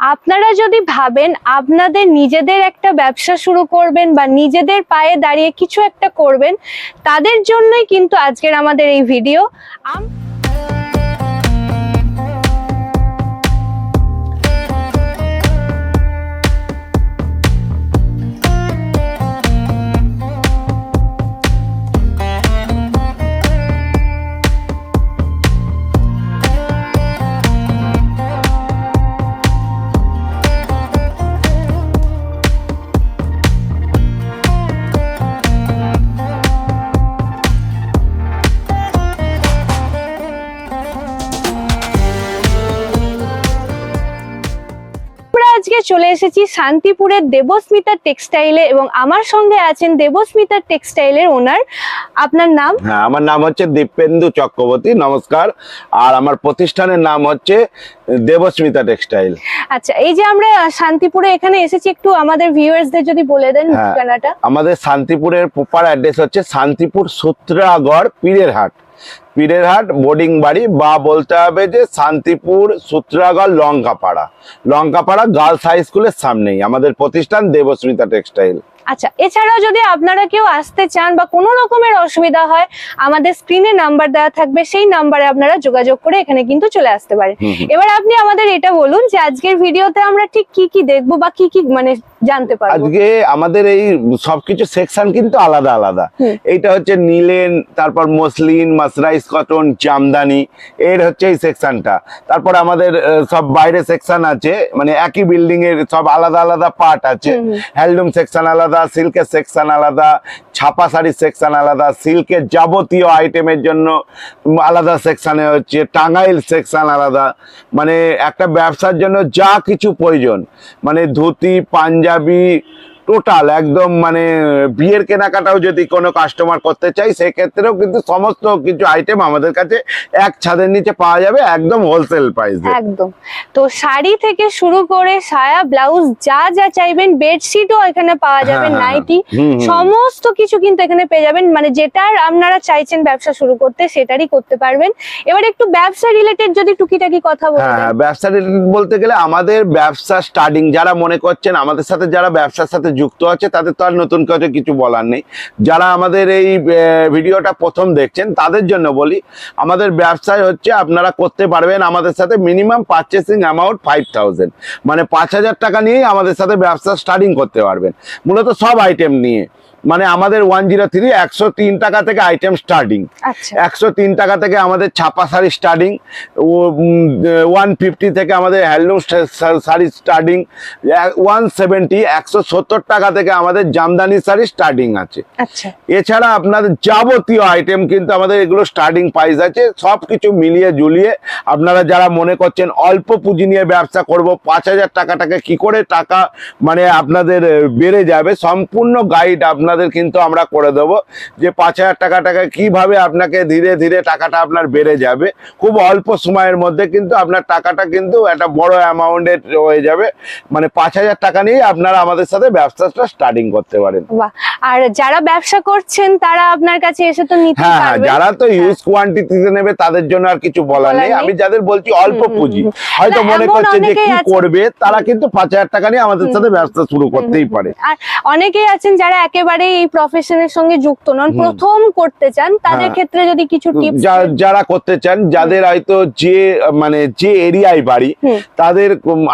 আপনারা যদি ভাবেন আপনাদের নিজেদের একটা ব্যবসা শুরু করবেন বা নিজেদের পায়ে দাঁড়িয়ে কিছু একটা করবেন, তাদের জন্যই কিন্তু আজকের আমাদের এই ভিডিও চলে এসেছি শান্তিপুরের দেবস্মিতা টেক্সটাইলে এবং আমার সঙ্গে আছেন দেবস্মিতা টেক্সটাইলের ওনার। আপনার নাম? হ্যাঁ আমার নাম হচ্ছে দীপেন্দু চক্রবর্তী নমস্কার। আর আমার প্রতিষ্ঠানের নাম হচ্ছে দেবস্মিতা টেক্সটাইল। আচ্ছা এই যে আমরা শান্তিপুরে এখানে এসেছি একটু আমাদের ভিউয়ার্সদের যদি বলে দেন হ্যাঁ। ঠিকানাটা। আমাদের শান্তিপুরের প্রপার অ্যাড্রেস হচ্ছে শান্তিপুর সূত্রাগড় পীরের হাট পীরের হাট, বোর্ডিং বাড়ি, বা বলতে হবে যে শান্তিপুর, সূত্রাগড়, লঙ্কাপাড়া। লঙ্কাপাড়া গার্লস হাই স্কুলের সামনেই, আমাদের প্রতিষ্ঠান দেবস্মিতা টেক্সটাইল। আচ্ছা এছাড়াও যদি আপনারা কেউ আসতে চান বা কোনো রকমের অসুবিধা হয় আমাদের স্ক্রিনে নাম্বার দেওয়া থাকবে সেই নাম্বারে আপনারা যোগাযোগ করে এখানে কিন্তু চলে আসতে পারেন। এবার আপনি আমাদের এটা বলুন যে আজকের ভিডিওতে আমরা ঠিক কি কি দেখব বা কি কি মানে জানতে পারব আজকে আমাদের এই সবকিছু সেকশন কিন্তু আলাদা আলাদা। এইটা হচ্ছে নীলেন তারপর মসলিন মাসরাইজ কটন জামদানি এর হচ্ছে এই সেকশনটা তারপর আমাদের সব বাইরে সেকশন আছে মানে একই বিল্ডিং এর সব আলাদা আলাদা পার্ট আছে। হ্যান্ডলুম সেকশন আলাদা সিল্কের সেকশান আলাদা, ছাপা শাড়ির সেকশান আলাদা, সিল্কের যাবতীয় আইটেমের জন্য আলাদা সেকশানে হচ্ছে টাঙ্গাইল সেকশান আলাদা। মানে একটা ব্যবসার জন্য যা কিছু প্রয়োজন। মানে ধুতি, পাঞ্জাবি টোটাল একদম মানে বিয়ের কেনাকাটাও যদি কোনো কাস্টমার করতে চাই সেক্ষেত্রেও কিন্তু সমস্ত কিছু আইটেম আমাদের কাছে এক ছাদের নিচে পাওয়া যাবে একদম হোলসেল প্রাইসে একদম। তো শাড়ি থেকে শুরু করে সায়া ব্লাউজ যা যা চাইবেন বেডশিটও এখানে পাওয়া যাবে হ্যাঁ, হ্যাঁ, নাইটি হুম, হুম। সমস্ত কিছু কিন্তু এখানে পেয়ে যাবেন। মানে যেটার আপনারা চাইছেন ব্যবসা শুরু করতে সেটারই করতে পারবেন। এবার একটু ব্যবসা রিলেটেড যদি টুকিটাকি কথা বলতেন হ্যাঁ ব্যবসা related বলতে গেলে আমাদের ব্যবসা স্টার্টিং যারা মনে করছেন আমাদের সাথে যারা ব্যবসার সাথে যুক্ত আছে, তাদের তো আর নতুন করে কিছু বলার নেই। যারা আমাদের এই ভিডিওটা প্রথম দেখছেন, তাদের জন্য বলি, আমাদের ব্যবসায় হচ্ছে আপনারা করতে পারবেন আমাদের সাথে minimum purchasing amount five thousand মানে পাঁচ হাজার টাকা নিয়েই আমাদের সাথে ব্যবসা স্টার্টিং করতে পারবেন। মূলত সব আইটেম নিয়ে। মানে আমাদের ওয়ান জিরো থ্রি একশো তিন টাকা থেকে আইটেম স্টার্টিং আচ্ছা। একশো তিন টাকা থেকে আমাদের ছাপা শাড়ি স্টার্টিং ওয়ান ফিফটি থেকে আমাদের handloom sari starting one seventy একশো সত্তর টাকা থেকে আমাদের জামদানি শাড়ি স্টার্টিং আছে। আচ্ছা। এছাড়া আপনাদের যাবতীয় আইটেম কিন্তু আমাদের এগুলো স্টার্টিং প্রাইস আছে সব কিছু মিলিয়ে জুলিয়ে আপনারা যারা মনে করছেন অল্প পুঁজি নিয়ে ব্যবসা করব পাঁচ হাজার টাকাটাকে কি করে টাকা মানে আপনাদের বেড়ে যাবে সম্পূর্ণ গাইড আপনাদের কিন্তু আমরা করে দেবো যে পাঁচ হাজার টাকাটাকে কীভাবে আপনাকে ধীরে ধীরে টাকাটা আপনার বেড়ে যাবে। খুব অল্প সময়ের মধ্যে কিন্তু আপনার টাকাটা কিন্তু একটা বড় অ্যামাউন্টের হয়ে যাবে। মানে পাঁচ হাজার টাকা নিয়ে আপনারা আমাদের সাথে ব্যবসাটা স্টার্টিং করতে পারেন। আর যারা ব্যবসা করছেন তারা আপনার কাছে এসে তো নিতে হ্যাঁ হ্যাঁ যারা তো ইউজ কোয়ান্টিটিতে নেবে তাদের জন্য আর কিছু বলার নেই। আমি যাদের বলছি অল্প পুঁজি। হয়তো মনে করছে যে কি করবে তারা কিন্তু পাঁচ হাজার টাকা নিয়ে আমাদের সাথে ব্যবসা শুরু করতেই পারে। আর অনেকেই আছেন যারা একেবারে এই প্রফেশনের সঙ্গে যুক্ত নন প্রথম করতে চান তাদের হ্যাঁ। ক্ষেত্রে যদি কিছু টিপস যারা করতে চান যাদের হয়তো যে মানে যে এরিয়ায় বাড়ি তাদের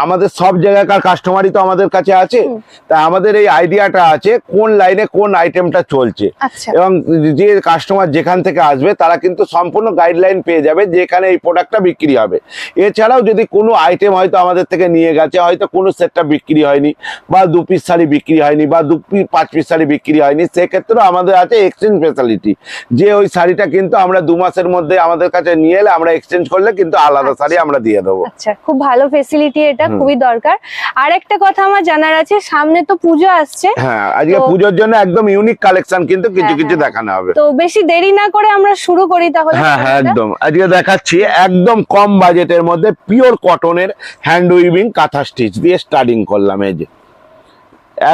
আমাদের সব জায়গাকার কাস্টমারই তো আমাদের কাছে আছে। তা আমাদের এই আইডিয়াটা আছে কোন লাইনে কোন আইটেমটা চলছে। আচ্ছা। এবং যে কাস্টমার যেখান থেকে আসবে তারা কিন্তু সম্পূর্ণ গাইডলাইন পেয়ে যাবে যে এখানে এই প্রোডাক্টটা বিক্রি হবে। এছাড়াও যদি কোনো আইটেম হয়তো আমাদের থেকে নিয়ে গেছে হয়তো কোনো সেটটা বিক্রি হয়নি বা দু পিস শাড়ি বিক্রি হয়নি বা দু পাঁচ পিস শাড়ি বিক্রি হয়নি সেক্ষেত্রেও আমাদের আছে এক্সচেঞ্জ ফেসিলিটি যে ওই শাড়িটা কিন্তু আমরা দু মাসের মধ্যে আমাদের কাছে নিয়ে এলে আমরা এক্সচেঞ্জ করলে কিন্তু আলাদা আচ্ছা। শাড়ি আমরা দিয়ে দেবো। আচ্ছা খুব ভালো ফেসিলিটি এটা খুবই দরকার। আর একটা কথা আমার জানার আছে সামনে তো পুজো আসছে। হ্যাঁ আজকে পুজোর জন্য একদম ইউনিক কালেকশন কিন্তু কিছু হ্যাঁ, কিছু হ্যাঁ। দেখানো হবে। তো বেশি দেরি না করে আমরা শুরু করি তাহলে হ্যাঁ হ্যাঁ একদম। আজকে দেখাচ্ছি একদম কম বাজেটের মধ্যে পিওর কটনের হ্যান্ড উইভিং কাঁথা স্টিচ দিয়ে স্টার্টিং করলাম এই যে।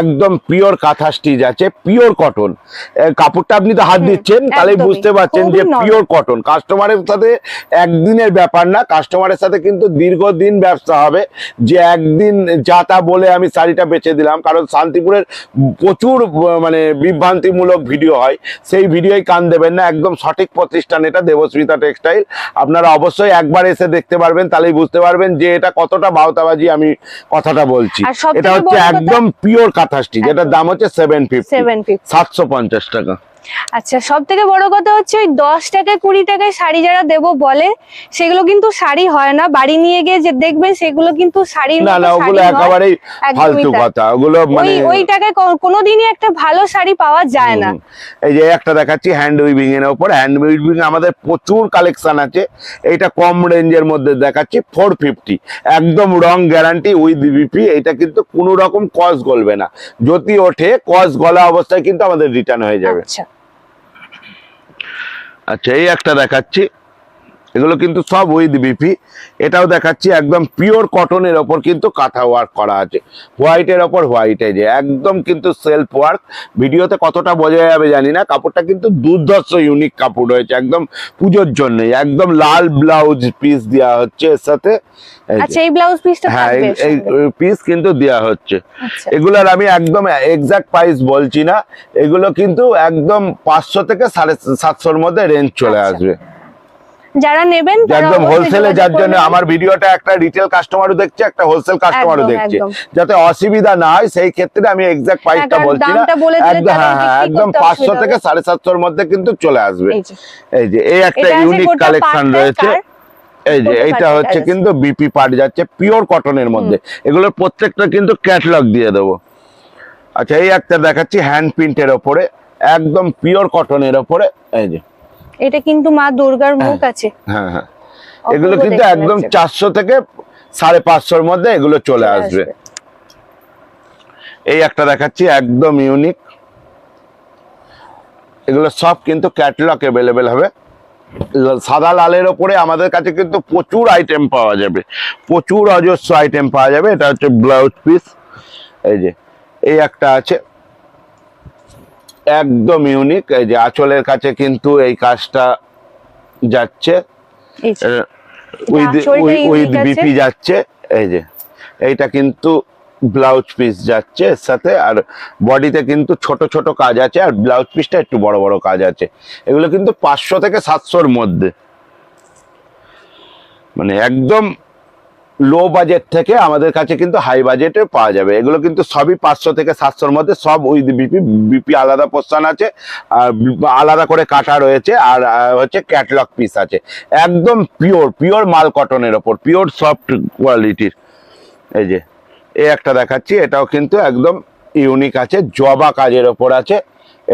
একদম পিওর কাঁথা স্টিচ আছে পিওর কটন কাপড়টা আপনি তো হাত দিচ্ছেন একদমই। বুঝতে পারছেন যে পিওর কটন কাস্টমারের সাথে একদিনের ব্যাপার না কাস্টমারের সাথে কিন্তু দীর্ঘদিন ব্যবসা হবে যে একদিন যা তা বলে আমি শাড়িটা বেচে দিলাম কারণ শান্তিপুরের প্রচুর মানে বিভ্রান্তিমূলক ভিডিও হয় সেই ভিডিওই কান দেবেন না একদম সঠিক প্রতিষ্ঠান এটা দেবস্মিতা টেক্সটাইল। আপনারা অবশ্যই একবার এসে দেখতে পারবেন তাহলেই বুঝতে পারবেন যে এটা কতটা বাউতাবাজি আমি কথাটা বলছি। এটা হচ্ছে একদম পিওর কাঁথা স্টিচ এটার দাম হচ্ছে সেভেন ফিফটি সাতশো পঞ্চাশ টাকা। আচ্ছা সব থেকে বড় কথা হচ্ছে ওই দশ টাকায় কুড়ি টাকায় শাড়ি যারা দেবো বলে সেগুলো কিন্তু শাড়ি হয় না। বাড়ি নিয়ে গিয়ে যে দেখবেন সেগুলো কিন্তু শাড়ির না না ওগুলো একেবারেই ফালতু কথা। ওগুলো মানে ওই ওই টাকায় কোনোদিনই একটা ভালো শাড়ি পাওয়া যায় না। এই যে একটা দেখাচ্ছি হ্যান্ড উইভিং এর উপর হ্যান্ড উইভিং আমাদের প্রচুর কালেকশন আছে। এইটা কম রেঞ্জের মধ্যে দেখাচ্ছি ফোর ফিফটি একদম রং গ্যারান্টি উইথ বিপি এটা কিন্তু কোনো রকম কস গলবে না। যদি ওঠে কস গলা অবস্থায় কিন্তু আমাদের রিটার্ন হয়ে যাবে। আচ্ছা। আচ্ছা এই একটা দেখাচ্ছি। এগুলো কিন্তু সব উইথ বিপি এটাও দেখাচ্ছি একদম পিওর কটনের ওপর কিন্তু কাঁথা ওয়ার্ক করা আছে। হোয়াইটের ওপর হোয়াইট যে একদম কিন্তু সেলফ ওয়ার্ক ভিডিওতে কতটা বোঝা যাবে জানি না কাপড়টা কিন্তু দুর্ধর্ষ ইউনিক কাপড় রয়েছে একদম পুজোর জন্য একদম লাল ব্লাউজ পিস দেওয়া হচ্ছে এর সাথে। আচ্ছা এই ব্লাউজ পিসটা হ্যাঁ এই-। পিস কিন্তু দেওয়া হচ্ছে। আচ্ছা। এগুলোর আমি একদম এক্সাক্ট প্রাইস বলছি না এগুলো কিন্তু একদম পাঁচশো থেকে সাড়ে সাতশোর মধ্যে রেঞ্জ চলে আচ্ছা। আসবে। যারা নেবেন একদম হোলসেলে যার জন্য আমার ভিডিওটা একটা রিটেল কাস্টমারও দেখছে একটা হোলসেল কাস্টমারও দেখছে। যাতে অসুবিধা না হয় সেই ক্ষেত্রে আমি এক্সাক্ট প্রাইসটা বলছি না। একদম হ্যাঁ হ্যাঁ একদম পাঁচশো থেকে সাড়ে সাতশোর মধ্যে কিন্তু চলে আসবে। এই যে। এই একটা ইউনিক কালেকশন রয়েছে। এই যে এইটা হচ্ছে কিন্তু বিপি পাট যাচ্ছে পিওর কটনের মধ্যে। এগুলোর প্রত্যেকটা কিন্তু ক্যাটলগ দিয়ে দেবো। আচ্ছা এই একটা দেখাচ্ছি হ্যান্ড প্রিন্টের ওপরে। একদম পিওর কটনের ওপরে। এই যে। এটা কিন্তু মা দুর্গার মুখ আছে। হ্যাঁ হ্যাঁ। এগুলো কিন্তু একদম চারশো থেকে সাড়ে পাঁচশোর মধ্যে এগুলো চলে আসবে। এই একটা দেখাচ্ছি একদম ইউনিক এগুলো সব কিন্তু ক্যাটলগ অ্যাভেলেবেল হবে। সাদা লালের ওপরে আমাদের কাছে কিন্তু প্রচুর আইটেম পাওয়া যাবে। প্রচুর অজস্র আইটেম পাওয়া যাবে। এটা হচ্ছে ব্লাউজ পিস এই যে এই একটা আছে। একদম ইউনিক এই যে আঁচলের কাছে কিন্তু এই কাজটা যাচ্ছে। উইথ উইথ বিপি যাচ্ছে এই যে। এইটা কিন্তু ব্লাউজ পিস যাচ্ছে এর সাথে আর বডিতে কিন্তু ছোট ছোট কাজ আছে আর ব্লাউজ পিসটা একটু বড় বড় কাজ আছে। এগুলো কিন্তু পাঁচশো থেকে সাতশোর মধ্যে। মানে একদম লো বাজেট থেকে আমাদের কাছে কিন্তু হাই বাজেটে পাওয়া যাবে। এগুলো কিন্তু সবই পাঁচশো থেকে সাতশোর মধ্যে সব উইথ বিপি বিপি আলাদা পোর্শন আছে, আর আলাদা করে কাটা রয়েছে, আর হচ্ছে ক্যাটলগ পিস আছে। একদম পিওর পিওর মাল কটনের ওপর পিওর সফট কোয়ালিটির এই যে এ একটা দেখাচ্ছি, এটাও কিন্তু একদম ইউনিক আছে, জবা কাজের ওপর আছে।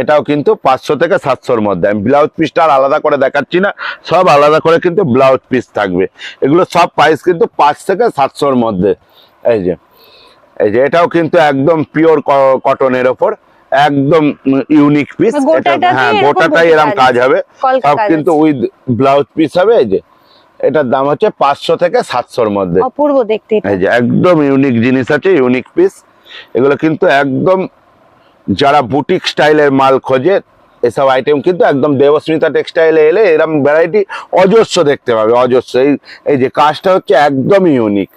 এটাও কিন্তু পাঁচশো থেকে সাতশোর মধ্যে। আমি ব্লাউজ পিসটা আর আলাদা করে দেখাচ্ছি না সব আলাদা করে কিন্তু ব্লাউজ পিস থাকবে। এগুলো সব প্রাইস কিন্তু পাঁচ থেকে সাতশোর মধ্যে। এই যে এই যে এটাও কিন্তু একদম পিওর কটনের ওপর একদম ইউনিক পিস গোটাটাতেই হ্যাঁ গোটাটাই এরকম কাজ হবে। সব কিন্তু। উইথ ব্লাউজ পিস হবে এই যে। এটার দাম হচ্ছে পাঁচশো থেকে সাতশোর মধ্যে। অপূর্ব দেখতে এই যে একদম ইউনিক জিনিস আছে ইউনিক পিস এগুলো কিন্তু একদম যারা বুটিক স্টাইলের মাল খোঁজে এসব আইটেম কিন্তু একদম দেবস্মিতা টেক্সটাইলে এলে এরকম ভ্যারাইটি অজস্র দেখতে পাবে অজস্র। এই এই যে কাজটা হচ্ছে একদম ইউনিক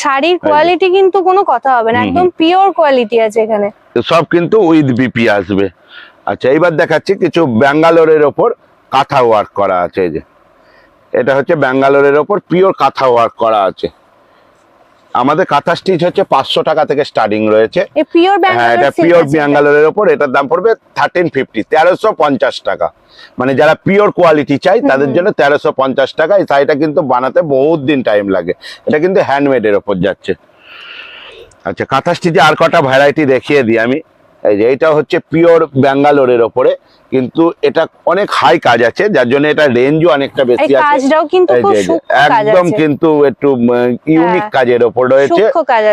শাড়ির কোয়ালিটি কিন্তু কোনো কথা হবে না একদম পিওর কোয়ালিটি আছে এখানে। সব কিন্তু উইথ বিপি আসবে। আচ্ছা এইবার দেখাচ্ছি কিছু ব্যাঙ্গালোরের ওপর কাঁথা ওয়ার্ক করা আছে এই যে। এটা হচ্ছে ব্যাঙ্গালোরের ওপর পিওর কাঁথা ওয়ার্ক করা আছে। আমাদের কাঁথা স্টিচ হচ্ছে পাঁচশো টাকা থেকে স্টার্টিং রয়েছে। হ্যাঁ এটা পিওর ব্যাঙ্গালোরের ওপর এটার দাম পড়বে থার্টিন ফিফটি তেরোশো পঞ্চাশ টাকা। মানে যারা পিওর কোয়ালিটি চাই তাদের জন্য তেরোশো পঞ্চাশ টাকা। এই শাড়িটা কিন্তু বানাতে বহুত দিন টাইম লাগে। এটা কিন্তু হ্যান্ডমেডের ওপর যাচ্ছে। আচ্ছা কাঁথা স্টিচে আর কটা ভ্যারাইটি দেখিয়ে দিই আমি। এই যে এটা হচ্ছে পিওর ব্যাঙ্গালোরের ওপরে কিন্তু এটা অনেক হাই কাজ আছে যার জন্য এটা রেঞ্জও অনেকটা বেশি আছে। একদম কিন্তু একটু ইউনিক হ্যাঁ। কাজের ওপর রয়েছে।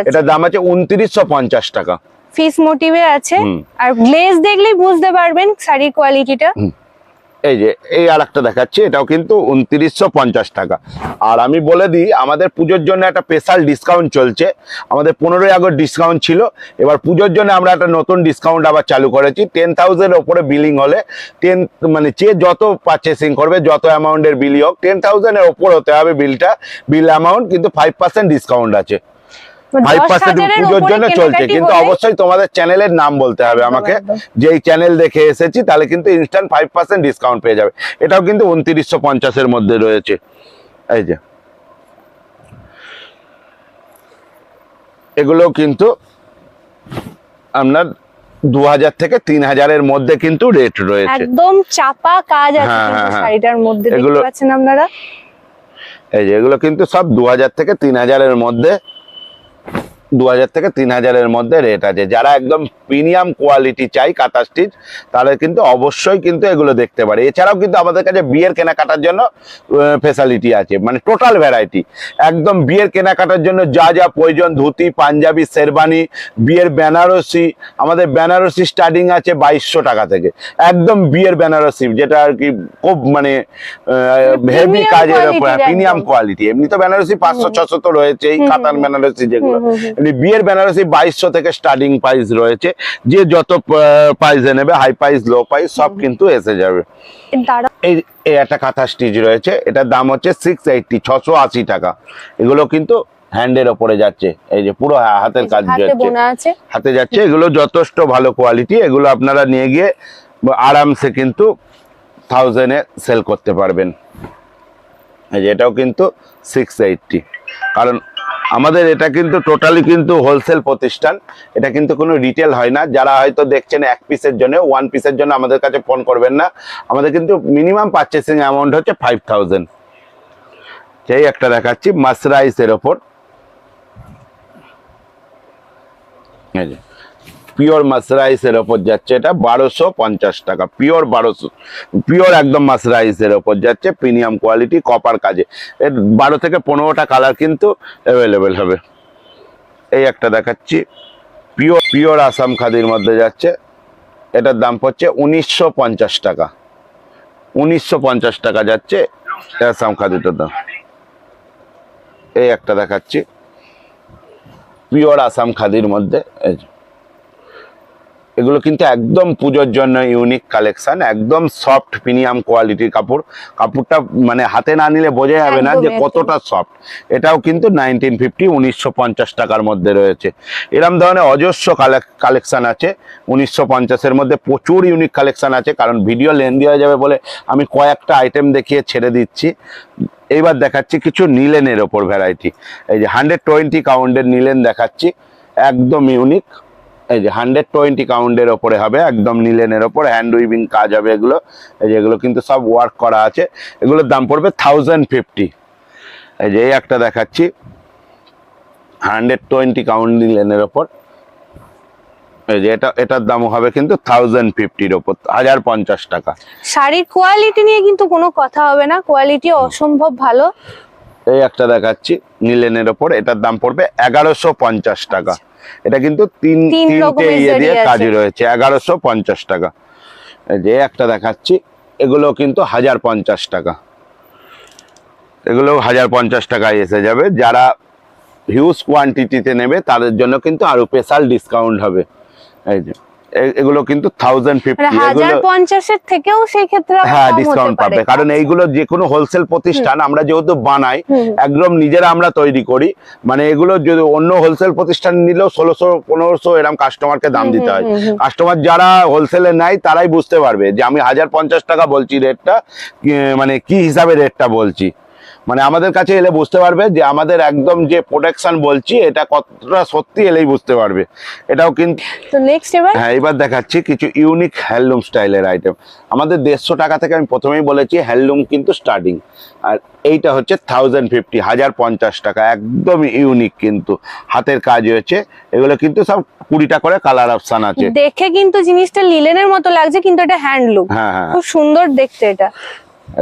এটার দাম আছে উনত্রিশশো পঞ্চাশ টাকা। ফিস মোটিভে আছে। আর গ্লেজ দেখলেই বুঝতে পারবেন শাড়ির কোয়ালিটিটা এই যে, এই আর একটা দেখাচ্ছি, এটাও কিন্তু উনত্রিশশো পঞ্চাশ টাকা। আর আমি বলে দিই, আমাদের পুজোর জন্য একটা স্পেশাল ডিসকাউন্ট চলছে। আমাদের পনেরোই আগস্ট ডিসকাউন্ট ছিল। এবার পুজোর জন্য আমরা একটা নতুন ডিসকাউন্ট আবার চালু করেছি। টেন থাউজেন্ডের ওপরে বিলিং হলে টেন মানে যে যত পারচেসিং করবে, যত অ্যামাউন্টের বিলই হোক টেন থাউজেন্ডের ওপর হতে হবে বিলটা বিল অ্যামাউন্ট কিন্তু ফাইভ পার্সেন্ট ডিসকাউন্ট আছে। ফাইভ দশ পার্সেন্ট হাজারের পুজোর জন্য চলছে কিন্তু অবশ্যই তোমাদের চ্যানেলের নাম বলতে হবে আমাকে। একদম। যেই চ্যানেল দেখে এসেছি তাহলে কিন্তু ইনস্ট্যান্ট ফাইভ পার্সেন্ট ডিসকাউন্ট পেয়ে যাবে। এটাও কিন্তু উনত্রিশশো পঞ্চাশের মধ্যে রয়েছে। এই যে। এগুলো কিন্তু আপনার দু হাজার থেকে তিন হাজারের মধ্যে কিন্তু রেট রয়েছে। একদম চাপা কাজ আছে হ্যাঁ, হ্যাঁ, হ্যাঁ। শাড়িটার মধ্যে দেখতে এগুলো- পাচ্ছেন আপনারা? এই যে এগুলো কিন্তু সব দু হাজার থেকে তিন হাজারের মধ্যে দু হাজার থেকে তিন হাজারের মধ্যে রেট আছে। যারা একদম প্রিমিয়াম কোয়ালিটি চাই কাঁথা স্টিচ তাহলে কিন্তু অবশ্যই কিন্তু এগুলো দেখতে পারে। এছাড়াও কিন্তু আমাদের কাছে বিয়ের কেনাকাটার জন্য ফেসালিটি আছে। মানে টোটাল ভ্যারাইটি একদম বিয়ের কেনাকাটার জন্য যা যা প্রয়োজন ধুতি পাঞ্জাবি শেরবানি বিয়ের বেনারসি আমাদের বেনারসি স্টার্টিং আছে বাইশশো টাকা থেকে। একদম বিয়ের বেনারসি যেটা আর কি খুব মানে হেভি কাজের উপর একদম। প্রিমিয়াম কোয়ালিটি এমনি তো বেনারসি পাঁচশো ছশো তো রয়েছেই হুম, কাতান বেনারসি যেগুলো। বিয়ের বেনারসি বাইশশো থেকে স্টার্টিং প্রাইস রয়েছে যে যত প্রাইসে নেবে হাই প্রাইস লো প্রাইস সব কিন্তু এসে যাবে। এই একটা কাঁথা স্টিচ রয়েছে এটার দাম হচ্ছে সিক্স এইটটি ছশো আশি টাকা। এগুলো কিন্তু হ্যান্ডের ওপরে যাচ্ছে এই যে পুরো হাতের কাজ হাতে যাচ্ছে। হাতে যাচ্ছে এগুলো যথেষ্ট ভালো কোয়ালিটি এগুলো আপনারা নিয়ে গিয়ে আরামসে কিন্তু থাউজেন্ডে সেল করতে পারবেন। এই যে এটাও কিন্তু সিক্স এইটটি কারণ আমাদের এটা কিন্তু টোটালি কিন্তু হোলসেল প্রতিষ্ঠান। এটা কিন্তু কোনো রিটেল হয় না। যারা হয়তো দেখছেন এক পিসের জন্য ওয়ান পিসের জন্য আমাদের কাছে ফোন করবেন না। আমাদের কিন্তু মিনিমাম পারচেসিং অ্যামাউন্ট হচ্ছে ফাইভ থাউজেন্ড সেই একটা দেখাচ্ছি মাসরাইসের ওপর। এই যে। পিওর মাসরাইসের ওপর যাচ্ছে এটা বারোশো পঞ্চাশ টাকা। পিওর বারোশো, পিওর একদম মাসরাইসের ওপর যাচ্ছে প্রিমিয়াম কোয়ালিটি কপার কাজে। এর বারো থেকে পনেরোটা কালার কিন্তু অ্যাভেলেবেল হবে। এই একটা দেখাচ্ছি। পিওর পিওর আসাম খাদির মধ্যে যাচ্ছে। এটার দাম পড়ছে উনিশশো পঞ্চাশ টাকা। উনিশশো পঞ্চাশ টাকা যাচ্ছে আসাম খাদিটার দাম। এই একটা দেখাচ্ছি। পিওর আসাম খাদির মধ্যে। এগুলো কিন্তু একদম পুজোর জন্য ইউনিক কালেকশন একদম সফট প্রিমিয়াম কোয়ালিটির কাপড়। কাপড়টা মানে হাতে না নিলে বোঝা যাবে না যে কতটা সফট এটাও কিন্তু নাইনটিন ফিফটি উনিশশো পঞ্চাশ টাকার মধ্যে রয়েছে। এরম ধরনের অজস্র কালেকশন আছে। উনিশশো পঞ্চাশের মধ্যে প্রচুর ইউনিক কালেকশন আছে কারণ ভিডিও লেন্দি হয়ে যাবে বলে আমি কয়েকটা আইটেম দেখিয়ে ছেড়ে দিচ্ছি। এইবার দেখাচ্ছি কিছু নিলেনের ওপর ভ্যারাইটি এই যে হান্ড্রেড টোয়েন্টি কাউন্ডের নিলেন দেখাচ্ছি। একদম ইউনিক এই যে হান্ড্রেড টোয়েন্টি কাউন্টের ওপরে হবে একদম নিলেনের ওপর হ্যান্ড উইভিং কাজ হবে এগুলো। এই যে এগুলো কিন্তু সব ওয়ার্ক করা আছে। এগুলোর দাম পড়বে থাউজেন্ড ফিফটি এই যে এই একটা দেখাচ্ছি। হান্ড্রেড টোয়েন্টি কাউন্ট নিলেনের ওপর। এই যে এটা এটার দাম হবে কিন্তু থাউজেন্ড ফিফটির ওপর হাজার পঞ্চাশ টাকা। শাড়ির কোয়ালিটি নিয়ে কিন্তু কোনো কথা হবে না কোয়ালিটি অসম্ভব ভালো। এই একটা দেখাচ্ছি নিলেনের ওপর এটার দাম পড়বে এগারোশো পঞ্চাশ টাকা। এটা কিন্তু তিন তিন তিনটে ইয়ে দিয়ে। কাজ রয়েছে এগারোশো পঞ্চাশ টাকা। যে একটা দেখাচ্ছি এগুলো কিন্তু হাজার পঞ্চাশ টাকা। এগুলো হাজার পঞ্চাশ টাকায় এসে যাবে। যারা হিউজ কোয়ান্টিটিতে নেবে তাদের জন্য কিন্তু আরও স্পেশাল ডিসকাউন্ট হবে। এই যে এগুলো কিন্তু থাউজেন্ড মানে ফিফটি পঞ্চাশের থেকেও সেই ক্ষেত্রে হ্যাঁ ডিসকাউন্ট পাবে। কারণ এইগুলো যে কোনো হোলসেল প্রতিষ্ঠান আমরা যেহেতু বানাই একদম নিজেরা আমরা তৈরি করি মানে এগুলো যদি অন্য হোলসেল প্রতিষ্ঠান নিলেও ষোলোশো পনেরোশো এরকম কাস্টমারকে দাম দিতে হয়। কাস্টমার যারা হোলসেলে নেয় তারাই বুঝতে পারবে যে আমি হাজার পঞ্চাশ টাকা বলছি রেটটা মানে কি হিসাবে রেটটা বলছি। মানে আমাদের কাছে এলে বুঝতে পারবে যে আমাদের একদম যে প্রোটেকশন বলছি এটা কতটা সত্যি এলেই বুঝতে পারবে। এটাও কিন্তু তো নেক্সট এবার? হ্যাঁ এবার দেখাচ্ছি কিছু ইউনিক হ্যান্ডলুম স্টাইলের আইটেম আমাদের দেড়শো টাকা থেকে আমি প্রথমেই বলেছি হ্যান্ডলুম কিন্তু স্টার্টিং আর এইটা হচ্ছে থাউজেন্ড ফিফটি হাজার পঞ্চাশ টাকা একদম ইউনিক কিন্তু। হাতের কাজ হয়েছে এগুলো কিন্তু সব কুড়িটা করে কালার অপশন আছে। দেখে কিন্তু জিনিসটা লিলেনের মতো লাগছে কিন্তু এটা হ্যান্ডলুম হ্যাঁ হ্যাঁ। খুব সুন্দর দেখতে এটা।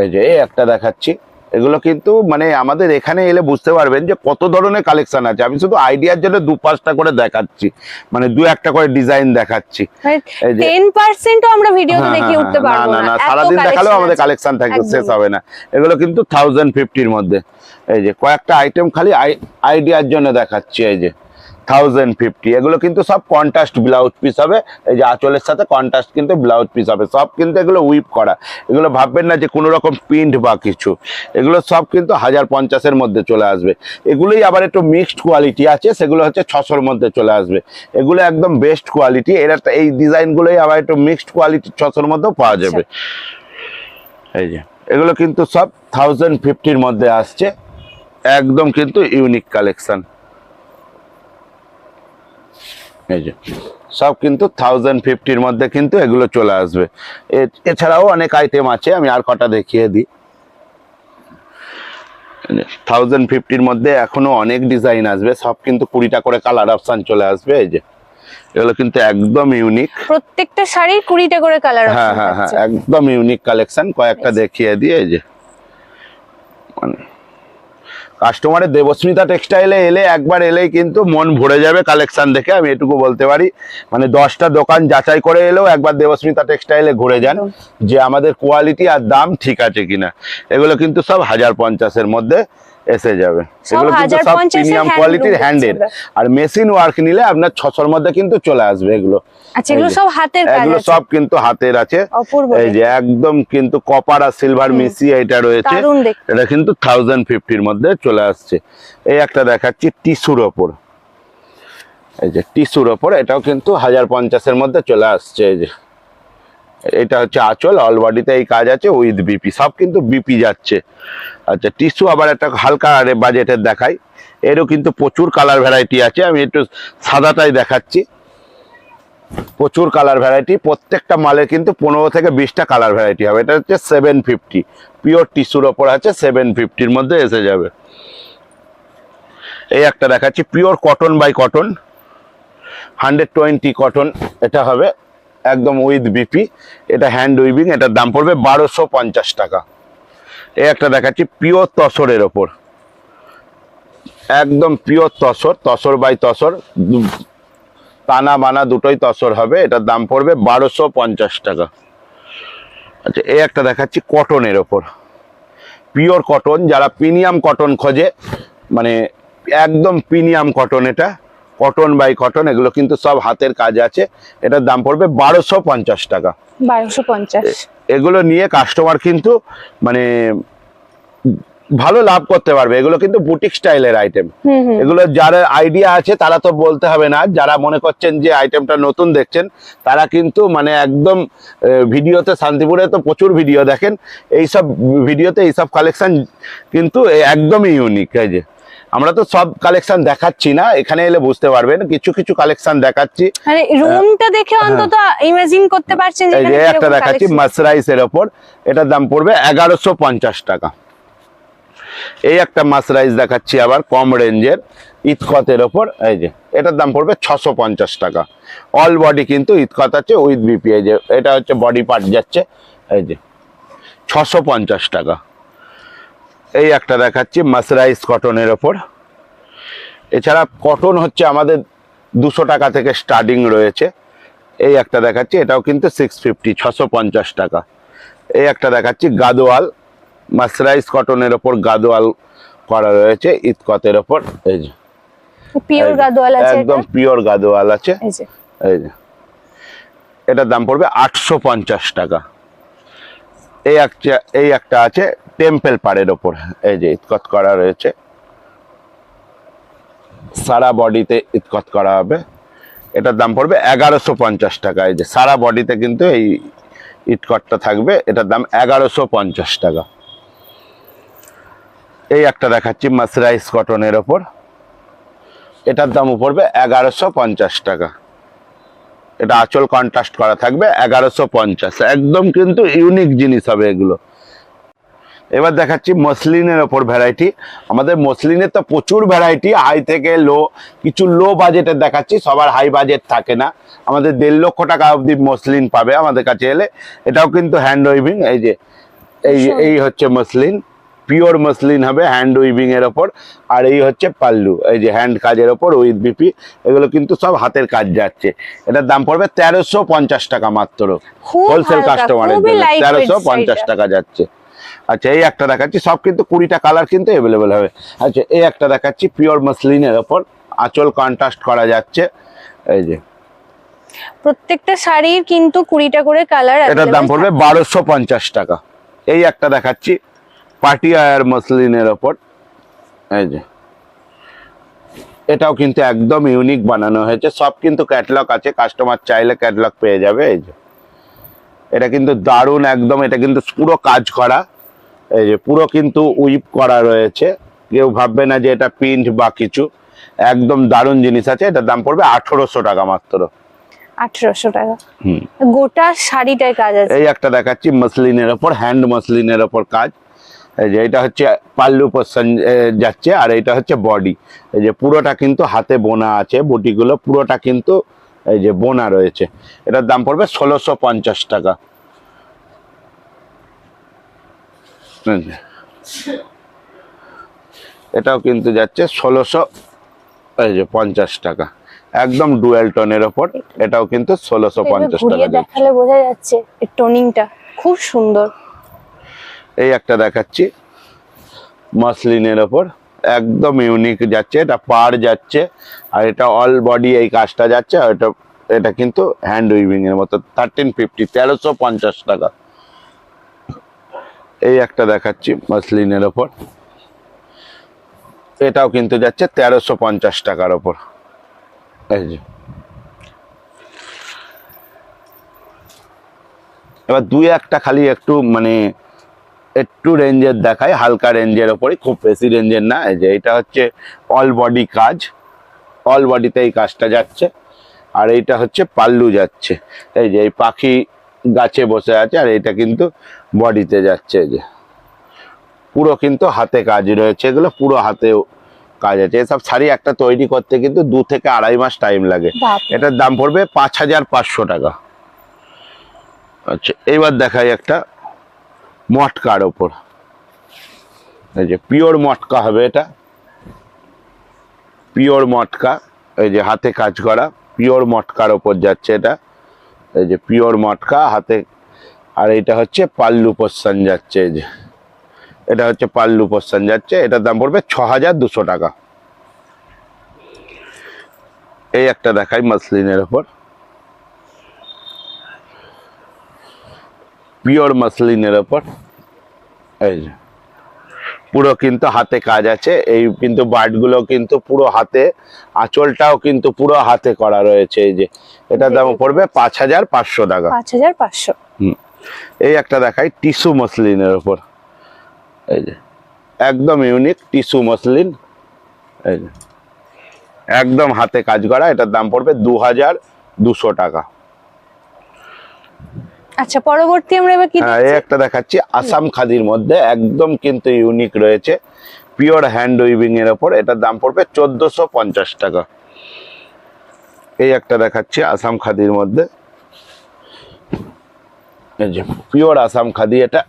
এই যে একটা দেখাচ্ছি। এগুলো কিন্তু মানে আমাদের এখানে এলে বুঝতে পারবেন যে কত ধরনের কালেকশন আছে। আমি শুধু আইডিয়ার জন্য দু পাঁচটা করে দেখাচ্ছি। মানে দু একটা করে ডিজাইন দেখাচ্ছি। আমরা ভিডিওতে হ্যাঁ, দেখিয়ে হ্যাঁ, উঠতে হ্যাঁ, পারব না না। না না সারাদিন দেখালেও আমাদের কালেকশন থাকবে শেষ হবে না। এগুলো কিন্তু থাউজেন্ড ফিফটির মধ্যে। এই যে কয়েকটা আইটেম খালি আইডিয়ার জন্য দেখাচ্ছি এই যে। থাউজেন্ড ফিফটি এগুলো কিন্তু সব কন্ট্রাস্ট ব্লাউজ পিস হবে। এই যে আঁচলের সাথে কন্ট্রাস্ট কিন্তু ব্লাউজ পিস হবে। সব কিন্তু এগুলো উইপ করা। এগুলো ভাববেন না যে কোনো রকম প্রিন্ট বা কিছু। এগুলো সব কিন্তু হাজার পঞ্চাশের মধ্যে চলে আসবে। এগুলোই আবার একটু মিক্সড কোয়ালিটি আছে সেগুলো হচ্ছে ছশোর মধ্যে চলে আসবে। এগুলো একদম বেস্ট কোয়ালিটি এর একটা এই ডিজাইনগুলোই আবার একটু মিক্সড কোয়ালিটি ছশোর মধ্যেও পাওয়া যাবে। এই যে এগুলো কিন্তু সব থাউজেন্ড ফিফটির মধ্যে আসছে। একদম কিন্তু ইউনিক কালেকশন এই যে। সব কিন্তু থাউজেন্ড ফিফটির মধ্যে কিন্তু এগুলো চলে আসবে। এছাড়াও অনেক আইটেম আছে আমি আর কটা দেখিয়ে দিই। থাউজেন্ড ফিফটির মধ্যে এখনও অনেক ডিজাইন আসবে সব কিন্তু কুড়িটা করে কালার অপশান চলে আসবে এই যে। এগুলো কিন্তু একদম ইউনিক প্রত্যেকটা শাড়ির কুড়িটা করে কালার হ্যাঁ হ্যাঁ হ্যাঁ একদম ইউনিক কালেকশন কয়েকটা দেখিয়ে দিয়ে এই যে। মানে কাস্টমারের দেবস্মিতা টেক্সটাইলে এলে একবার এলেই কিন্তু মন ভরে যাবে কালেকশান দেখে, আমি এটুকু বলতে পারি। মানে দশটা দোকান যাচাই করে এলেও একবার দেবস্মিতা টেক্সটাইলে ঘুরে যান যে আমাদের কোয়ালিটি আর দাম ঠিক আছে কিনা। এগুলো কিন্তু সব হাজার পঞ্চাশের মধ্যে এসে যাবে। এগুলো কিন্তু সব প্রিমিয়াম কোয়ালিটির আমরা। আর মেশিন ওয়ার্ক নিলে আপনার ছশোর মধ্যে কিন্তু চলে আসবে এগুলো। আচ্ছা এগুলো সব হাতের কাজ এগুলো সব কিন্তু হাতের আছে। এই যে একদম কিন্তু কপার আর সিলভার মিশিয়ে এটা রয়েছে। এটা কিন্তু মধ্যে চলে আসছে। এই একটা দেখাচ্ছি টিস্যুর ওপর। এই যে টিস্যুর ওপর এটাও কিন্তু হাজার পঞ্চাশের মধ্যে চলে আসছে। এই যে এটা হচ্ছে আঁচল অল বডিতে এই কাজ আছে উইথ বিপি সব কিন্তু বিপি যাচ্ছে। আচ্ছা টিস্যু আবার একটা হালকা বাজেটের দেখাই, এরও কিন্তু প্রচুর কালার ভ্যারাইটি আছে, আমি একটু সাদাটাই দেখাচ্ছি। প্রচুর কালার ভ্যারাইটি প্রত্যেকটা মালের কিন্তু পনেরো থেকে বিশটা কালার ভ্যারাইটি হবে, এটা হচ্ছে সেভেন ফিফটি পিওর টিস্যুর ওপর আছে সেভেন ফিফটির মধ্যে এসে যাবে। এই একটা দেখাচ্ছি pure cotton by cotton hundred twenty cotton এটা হবে। একদম উইথ বিপি এটা হ্যান্ড উইভিং এটার দাম পড়বে বারোশো পঞ্চাশ টাকা। এই একটা দেখাচ্ছি পিওর তসরের ওপর। একদম পিওর তসর তসর বাই তসর টানা বানা দুটোই তসর হবে, এটার দাম পড়বে বারোশো পঞ্চাশ টাকা। আচ্ছা এই একটা দেখাচ্ছি কটনের ওপর। পিওর কটন যারা প্রিমিয়াম কটন খোঁজে মানে একদম প্রিমিয়াম কটন এটা কটন বাই কটন এগুলো কিন্তু সব হাতের কাজ আছে। এটার দাম পড়বে বারোশো পঞ্চাশ টাকা। বারোশো পঞ্চাশ। এগুলো নিয়ে কাস্টমার কিন্তু মানে ভালো লাভ করতে পারবে। এগুলো কিন্তু বুটিক স্টাইলের আইটেম এগুলো যারা আইডিয়া আছে তারা তো বলতে হবে না। যারা মনে করছেন যে আইটেমটা নতুন দেখছেন তারা কিন্তু মানে একদম ভিডিওতে শান্তিপুরে তো প্রচুর ভিডিও দেখেন। এইসব ভিডিওতে এইসব কালেকশন কিন্তু একদমই ইউনিক এই যে। আমরা তো সব কালেকশন দেখাচ্ছি না এখানে এলে বুঝতে পারবেন কিছু কিছু কালেকশন দেখাচ্ছি। মানে রুমটা দেখে অন্তত ইমাজিন করতে পারছেন হ্যাঁ। এই যে একটা দেখাচ্ছি collection। মাসরাইসের ওপর। এটার দাম পড়বে এগারোশো পঞ্চাশ টাকা। এই একটা মাসরাইস দেখাচ্ছি আবার কম রেঞ্জের ইতকতের ওপর। এই যে এটার দাম পড়বে ছশো পঞ্চাশ টাকা। অল বডি কিন্তু ইতকত আছে উইথ বিপি এই যে এটা হচ্ছে বডি পার্ট যাচ্ছে। এই যে ছশো পঞ্চাশ টাকা। এই একটা দেখাচ্ছি মাসরাইস কটনের ওপর। এছাড়া কটন হচ্ছে আমাদের দুশো টাকা থেকে স্টার্টিং রয়েছে। এই একটা দেখাচ্ছি এটাও কিন্তু সিক্স ফিফটি ছশো পঞ্চাশ টাকা। এই একটা দেখাচ্ছি গাদোয়াল মাসরাইজ কটনের ওপর গাদোয়াল করা রয়েছে ইতকতের ওপর। এই যে। পিওর গাদোয়াল আছে একদম পিওর গাদোয়াল আছে। এই যে। এই যে। এটার দাম পড়বে আটশো পঞ্চাশ টাকা। এই একটা এই একটা আছে টেম্পেল পাড়ের ওপর, এই যে ইতকত করা রয়েছে। সারা বডিতে ইতকত করা হবে। এটার দাম পড়বে এগারোশো পঞ্চাশ টাকা। এই যে সারা বডিতে কিন্তু এই ইটকটটা থাকবে। এটার দাম এগারোশো পঞ্চাশ টাকা। এই একটা দেখাচ্ছি মাসরাইস কটনের ওপর। এটার দাম পড়বে এগারোশো পঞ্চাশ টাকা। এটা আচল কন্ট্রাস্ট করা থাকবে এগারোশো পঞ্চাশ। একদম কিন্তু ইউনিক জিনিস হবে এগুলো। এবার দেখাচ্ছি মসলিনের ওপর ভ্যারাইটি আমাদের মসলিনের তো প্রচুর ভ্যারাইটি হাই থেকে লো কিছু লো বাজেটের দেখাচ্ছি সবার হাই বাজেট থাকে না। আমাদের দেড় লক্ষ টাকা অবধি মসলিন পাবে আমাদের কাছে এলে। এটাও কিন্তু হ্যান্ড উইভিং এই যে এই এই হচ্ছে মসলিন পিওর মসলিন হবে হ্যান্ড উইভিং এর ওপর। আর এই হচ্ছে পাল্লু এই যে হ্যান্ড কাজের ওপর উইথ বিপি এগুলো কিন্তু সব হাতের কাজ যাচ্ছে। এটার দাম পড়বে তেরোশো পঞ্চাশ টাকা মাত্র। হোলসেল কাস্টমারের জন্য তেরোশো পঞ্চাশ টাকা যাচ্ছে। আচ্ছা এই একটা দেখাচ্ছি সব কিন্তু কুড়িটা কালার কিন্তু অ্যাভেলেবেল হবে। আচ্ছা এই একটা দেখাচ্ছি পিওর মসলিনের ওপর। আঁচল কন্ট্রাস্ট করা যাচ্ছে। এই যে। প্রত্যেকটা শাড়ির কিন্তু কুড়িটা করে কালার এটার দাম পড়বে বারোশো পঞ্চাশ টাকা। এই একটা দেখাচ্ছি পার্টি আয়ার মসলিনের ওপর। এই যে। এটাও কিন্তু একদম ইউনিক বানানো হয়েছে। সব কিন্তু ক্যাটলগ আছে কাস্টমার চাইলে ক্যাটলগ পেয়ে যাবে এই যে। এটা কিন্তু দারুণ একদম এটা কিন্তু পুরো কাজ করা। এই যে পুরো কিন্তু উইপ করা রয়েছে। কেউ ভাববে না যে এটা প্রিন্ট বা কিছু। একদম দারুণ জিনিস আছে এটার দাম পড়বে আঠেরোশো টাকা মাত্র। আঠারোশো টাকা। গোটা শাড়িটায় কাজ আছে। এই একটা দেখাচ্ছি মসলিনের ওপর হ্যান্ড মসলিনের ওপর কাজ। এই যে এটা হচ্ছে পাল্লু পোর্শন যাচ্ছে আর এটা হচ্ছে বডি এই যে পুরোটা কিন্তু হাতে বোনা আছে বুটিগুলো পুরোটা কিন্তু এই যে বোনা রয়েছে। এটার দাম পড়বে ষোলোশো পঞ্চাশ টাকা এই যে। এটাও কিন্তু যাচ্ছে ষোলোশো এই যে পঞ্চাশ টাকা। একদম ডুয়েল টোনের ওপর এটাও কিন্তু ষোলোশো পঞ্চাশ টাকা দেখালে বোঝা যাচ্ছে টোনিংটা খুব সুন্দর। এই একটা দেখাচ্ছি মসলিনের ওপর। একদম ইউনিক যাচ্ছে এটা পার যাচ্ছে আর এটা অল বডি এই কাজটা যাচ্ছে আর এটা এটা কিন্তু হ্যান্ড উইভিং এর মতো থার্টিন ফিফটি তেরোশো পঞ্চাশ টাকা। এই একটা দেখাচ্ছি মসলিনের ওপর। এটাও কিন্তু যাচ্ছে তেরোশো পঞ্চাশ টাকার ওপর। এবার দুই একটা খালি একটু মানে একটু রেঞ্জের দেখায় হালকা রেঞ্জের ওপরে খুব বেশি রেঞ্জের না। এই যে এটা হচ্ছে অল বডি কাজ। অল বডিতে এই কাজটা যাচ্ছে। আর এইটা হচ্ছে পাল্লু যাচ্ছে। এই যে এই পাখি গাছে বসে আছে, আর এটা কিন্তু বডিতে যাচ্ছে যে পুরো কিন্তু হাতে কাজ রয়েছে এগুলো পুরো হাতে কাজ আছে। এসব শাড়ি একটা তৈরি করতে কিন্তু দু থেকে আড়াই মাস টাইম লাগে। এটার দাম পড়বে পাঁচ হাজার পাঁচশো টাকা। আচ্ছা এইবার দেখাই একটা মটকার ওপর। এই যে পিওর মটকা হবে এটা। পিওর মটকা এই যে হাতে কাজ করা পিওর মটকার ওপর যাচ্ছে এটা। এই যে পিওর মটকা হাতে আর এটা হচ্ছে পাল্লু পোষণ যাচ্ছে এটা হচ্ছে পাল্লু পোষণ যাচ্ছে এটার দাম পড়বে ছ হাজার দুশো টাকা। এই একটা দেখাই মাসলিনের ওপর। পিওর মাসলিনের ওপর। এই যে। পুরো কিন্তু হাতে কাজ আছে এই কিন্তু বার্ডগুলো কিন্তু পুরো হাতে আঁচলটাও কিন্তু পুরো হাতে করা রয়েছে এই যে। এটার দাম পড়বে পাঁচ হাজার পাঁচশো টাকা। পাঁচ হাজার পাঁচশো। এই একটা দেখাই টিস্যু মসলিনের ওপর এই যে একদম ইউনিক টিস্যু মসলিন। এই যে একদম হাতে কাজ করা এটার দাম পড়বে দু হাজার দুশো টাকা। আচ্ছা পরবর্তী আমরা এবার কি হ্যাঁ এই একটা দেখাচ্ছি আসাম খাদির মধ্যে একদম কিন্তু ইউনিক রয়েছে। পিওর হ্যান্ড উইভিং এর ওপর এটার দাম পড়বে চোদ্দশো পঞ্চাশ টাকা। এই একটা দেখাচ্ছি আসাম খাদির মধ্যে। যে পিওর আসাম খাদি এটা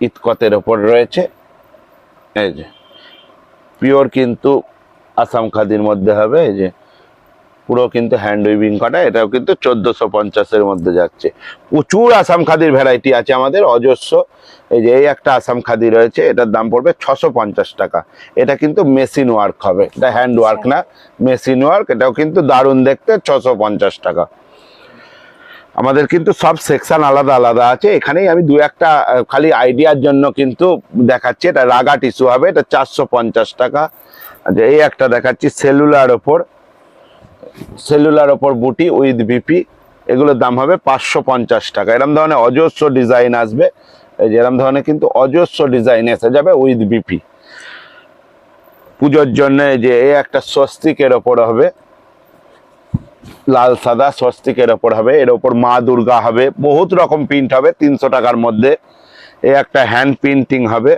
ইতকতের ওপর রয়েছে। এই যে পিওর কিন্তু আসাম খাদির মধ্যে হবে। এই যে পুরো কিন্তু হ্যান্ড উইভিং করা, এটাও কিন্তু চোদ্দশো পঞ্চাশের মধ্যে যাচ্ছে। প্রচুর আসাম খাদির ভ্যারাইটি আছে আমাদের, অজস্র। এই যে এই একটা আসাম খাদি রয়েছে, এটার দাম পড়বে ছশো পঞ্চাশ টাকা। এটা কিন্তু মেশিন ওয়ার্ক হবে। এটা হ্যান্ড ওয়ার্ক না মেশিন ওয়ার্ক এটাও কিন্তু দারুণ দেখতে, ছশো পঞ্চাশ টাকা। আমাদের কিন্তু সব সেকশন আলাদা আলাদা আছে। এখানেই আমি দু একটা খালি আইডিয়ার জন্য কিন্তু দেখাচ্ছি। এটা রাগা টিস্যু হবে, এটা চারশো পঞ্চাশ টাকা। আচ্ছা এই একটা দেখাচ্ছি সেলুলার ওপর। সেলুলার ওপর বুটি উইথ বিপি এগুলোর দাম হবে পাঁচশো পঞ্চাশ টাকা। এরম ধরনের অজস্র ডিজাইন আসবে। এই যে এরম ধরনের কিন্তু অজস্র ডিজাইন এসে যাবে উইথ বিপি পুজোর জন্য যে, এই একটা স্বস্তিকের ওপর হবে। লাল, সাদা স্বস্তিকের ওপর হবে, এর ওপর মা দুর্গা হবে, বহুত রকম প্রিন্ট হবে, তিনশো টাকার মধ্যে। এই একটা হ্যান্ড প্রিন্টিং হবে।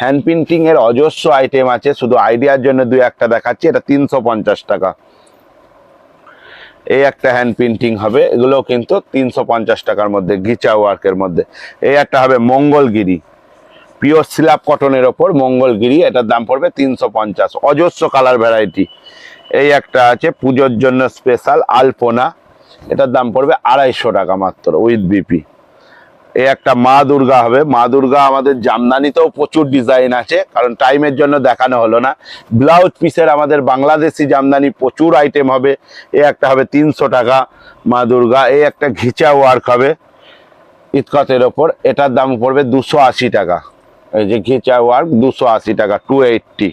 হ্যান্ড প্রিন্টিং এর অজস্র আইটেম আছে, শুধু আইডিয়ার জন্য দুই একটা দেখাচ্ছি, এটা তিনশো পঞ্চাশ টাকা। এই একটা হ্যান্ড প্রিন্টিং হবে এগুলো কিন্তু তিনশো পঞ্চাশ টাকার মধ্যে গিচা ওয়ার্কের মধ্যে। এই একটা হবে মঙ্গলগিরি। পিওর সিলাপ কটনের ওপর মঙ্গলগিরি, এটার দাম পড়বে তিনশো পঞ্চাশ। অজস্র কালার ভ্যারাইটি এই একটা আছে, পুজোর জন্য স্পেশাল আলপনা। এটার দাম পড়বে আড়াইশো টাকা মাত্র উইথ বিপি এই একটা মা দুর্গা হবে। মা দুর্গা আমাদের জামদানিতেও প্রচুর ডিজাইন আছে, কারণ টাইমের জন্য দেখানো হলো না। ব্লাউজ পিসের আমাদের বাংলাদেশি জামদানি প্রচুর আইটেম হবে। এ একটা হবে তিনশো টাকা মা দুর্গা। এই একটা ঘিচা ওয়ার্ক হবে। ইতকতের ওপর। এটার দাম পড়বে দুশো টাকা। এই যে ঘিচা ওয়ার্ক দুশো আশি টাকা টু এইটটি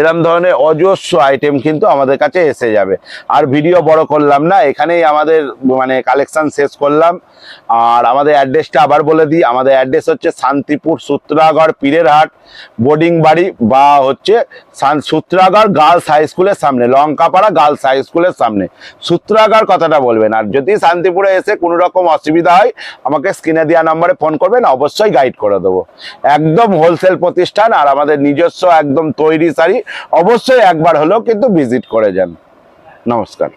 এরম ধরনের অজস্র আইটেম কিন্তু আমাদের কাছে এসে যাবে। আর ভিডিও বড় করলাম না, এখানেই আমাদের মানে কালেকশান শেষ করলাম। আর আমাদের অ্যাড্রেসটা আবার বলে দিই, আমাদের অ্যাড্রেস হচ্ছে শান্তিপুর সূত্রাগড় পীরের হাট, বোর্ডিং বাড়ি বা হচ্ছে সূত্রাগড় গার্লস হাই স্কুলের সামনে, লঙ্কাপাড়া গার্লস হাই স্কুলের সামনে। সূত্রাগড় কথাটা বলবেন, আর যদি শান্তিপুরে এসে কোনো রকম অসুবিধা হয়, আমাকে স্ক্রিনে দেওয়া নম্বরে ফোন করবেন, অবশ্যই গাইড করে দেবো। একদম হোলসেল প্রতিষ্ঠান আর আমাদের নিজস্ব একদম তৈরি শাড়ি অবশ্যই একবার হলেও কিন্তু ভিজিট করে যান। নমস্কার।